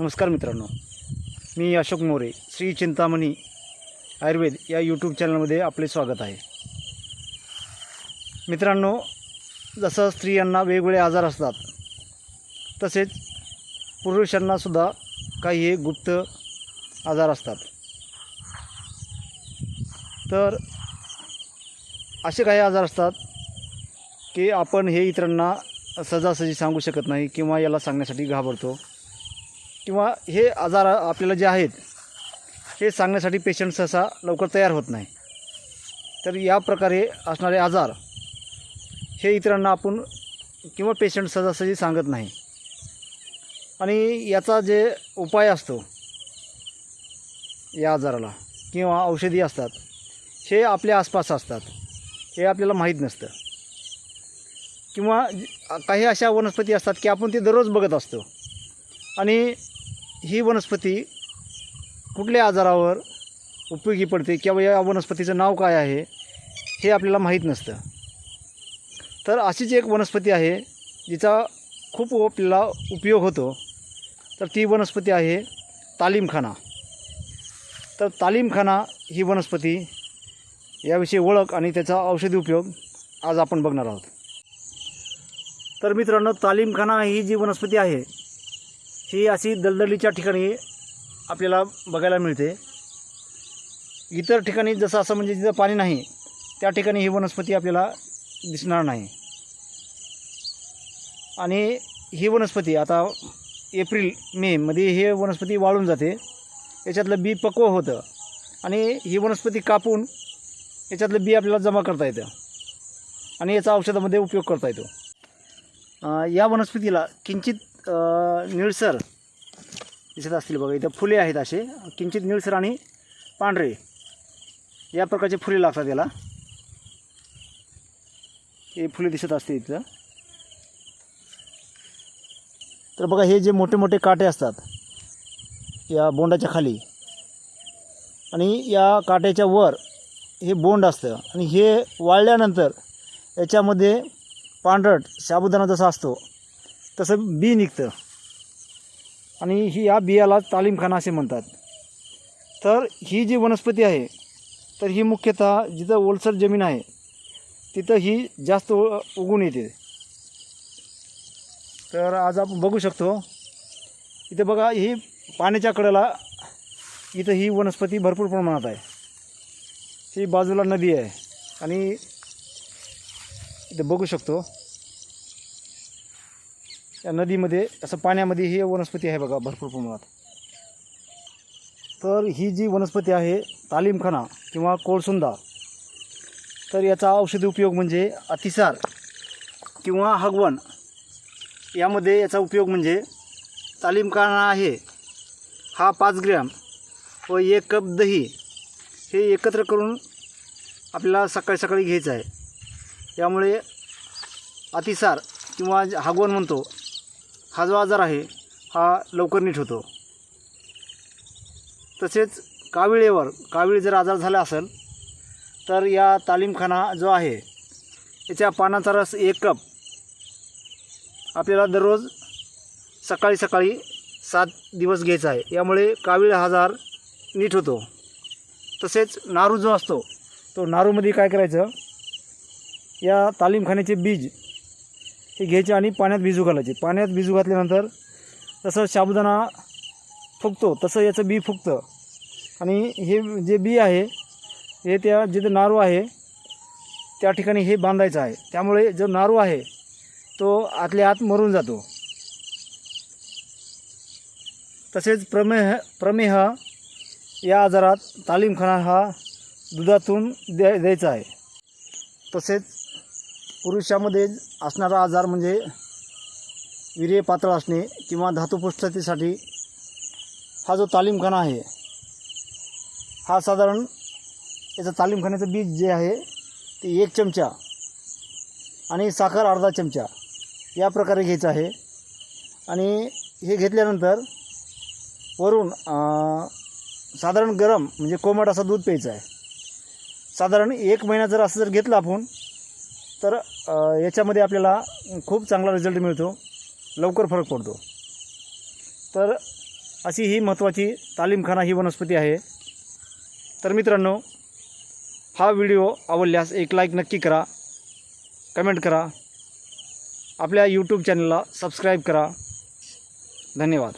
नमस्कार मित्रांनो मी अशोक मोरे श्री चिंतामणी आयुर्वेद या यूट्यूब चॅनलमध्ये आपले स्वागत आहे. मित्रांनो जसं स्त्रियांना वेगवेगळे आजार असतात तसेच पुरुषांनासुद्धा काही हे गुप्त आजार असतात. तर असे काही आजार असतात की आपण हे इतरांना सहजासहजी सांगू शकत नाही किंवा याला सांगण्यासाठी घाबरतो. किंवा हे आजार आपल्याला जे आहेत हे सांगण्यासाठी पेशंट सहसा लवकर तयार होत नाही. तर या प्रकारे असणारे आजार हे इतरांना आपण किंवा पेशंट सहजासहजी सांगत नाही. आणि याचा जे उपाय असतो या आजाराला किंवा औषधी असतात हे आपल्या आसपास असतात हे आपल्याला माहीत नसतं. किंवा काही अशा वनस्पती असतात की आपण ते दररोज बघत असतो. आणि ही वनस्पती कुठल्या आजारावर उपयोगी पडते किंवा या वनस्पतीचं नाव काय आहे हे आपल्याला माहीत नसतं. तर अशीच एक वनस्पती आहे जिचा खूप आपल्याला उपयोग होतो तर ती वनस्पती आहे तालीमखाना. तर तालीमखाना ही वनस्पती याविषयी ओळख आणि त्याचा औषधी उपयोग आज आपण बघणार आहोत. तर मित्रांनो तालीमखाना ही जी वनस्पती आहे ही अशी दलदलीच्या ठिकाणी आपल्याला बघायला मिळते. इतर ठिकाणी जसं असं म्हणजे जिथं पाणी नाही त्या ठिकाणी ही वनस्पती आपल्याला दिसणार नाही. आणि ही वनस्पती आता एप्रिल मेमध्ये हे वनस्पती वाळून जाते. याच्यातलं बी पक्व होतं. आणि ही वनस्पती कापून याच्यातलं बी आपल्याला जमा करता येतं. आणि याचा औषधामध्ये उपयोग करता येतो. या वनस्पतीला किंचित निळसर दिसत असतील बघा इथं फुले आहेत असे. किंचित निळसर आणि पांढरे. या प्रकारचे फुले लागतात याला. हे फुले दिसत असते इथं. तर बघा हे जे मोठे मोठे काटे असतात या बोंडाच्या खाली आणि या काट्याच्या वर हे बोंड असतं. आणि हे वाळल्यानंतर याच्यामध्ये पांढरट साबुदाणा जसा असतो तसं बी निघतं. आणि ही या बियाला तालीमखाना असे म्हणतात. तर ही जी वनस्पती आहे तर ही मुख्यतः जिथं ओलसर जमीन आहे तिथं ही जास्त उ- उगून येते. तर आज आपण बघू शकतो इथं बघा ही पाण्याच्या कडेला इथं ही वनस्पती भरपूर प्रमाणात आहे. ही बाजूला नदी आहे. आणि इथं बघू शकतो या नदीमध्ये असं पाण्यामध्ये ही वनस्पती आहे बघा भरपूर प्रमाणात. तर ही जी वनस्पती आहे तालीमखाना किंवा कोळसुंदा तर याचा औषधी उपयोग म्हणजे अतिसार किंवा हगवण. यामध्ये याचा उपयोग म्हणजे तालीमखाना आहे हा पाच ग्रॅम व एक कप दही हे एकत्र करून आपल्याला सकाळी सकाळी घ्यायचं आहे. यामुळे अतिसार किंवा जे हागवण म्हणतो हा जो आजार आहे हा लवकर नीट होतो. तसेच काविळेवर कावीळ जर आजार झाला असेल तर या तालीमखाना जो आहे याच्या पानाचा रस एक कप आपल्याला दररोज सकाळी सकाळी सात दिवस घ्यायचा आहे. यामुळे कावीळ आजार नीट होतो. तसेच नारू जो असतो तो नारूमध्ये काय करायचं? या तालीमखान्याचे बीज हे घ्यायचे आणि पाण्यात भिजू घालायचे. पाण्यात भिजू घातल्यानंतर जसं साबुदाणा फुगतो तसं याचं बी फुगतं. आणि हे जे बी आहे हे त्या जिथं नारू आहे त्या ठिकाणी हे बांधायचं आहे. त्यामुळे जो नारू आहे तो आतल्या आत मरून जातो. तसेच प्रमेह प्रमेह या आजारात तालीमखाना हा दुधातून द्या द्यायचा आहे. तसेच पुरुषामध्ये असणारा आजार म्हणजे वीर्य पातळ असणे किंवा धातुपुष्टतेसाठी हा जो तालीमखाना आहे हा साधारण याचं तालीमखान्याचं बीज जे आहे ते एक चमचा आणि साखर अर्धा चमचा या प्रकारे घ्यायचं आहे. आणि हे घेतल्यानंतर वरून साधारण गरम म्हणजे कोमट असं दूध प्यायचं आहे. साधारण एक महिना जर असं जर घेतलं आपण तर याच्यामध्ये आपल्याला खूप चांगला रिझल्ट मिळतो. लवकर फरक पडतो. तर अशी ही महत्त्वाची तालीमखाना ही वनस्पती आहे. तर मित्रांनो हा व्हिडिओ आवडल्यास एक लाईक नक्की करा. कमेंट करा. आपल्या यूट्यूब चॅनलला सबस्क्राईब करा. धन्यवाद.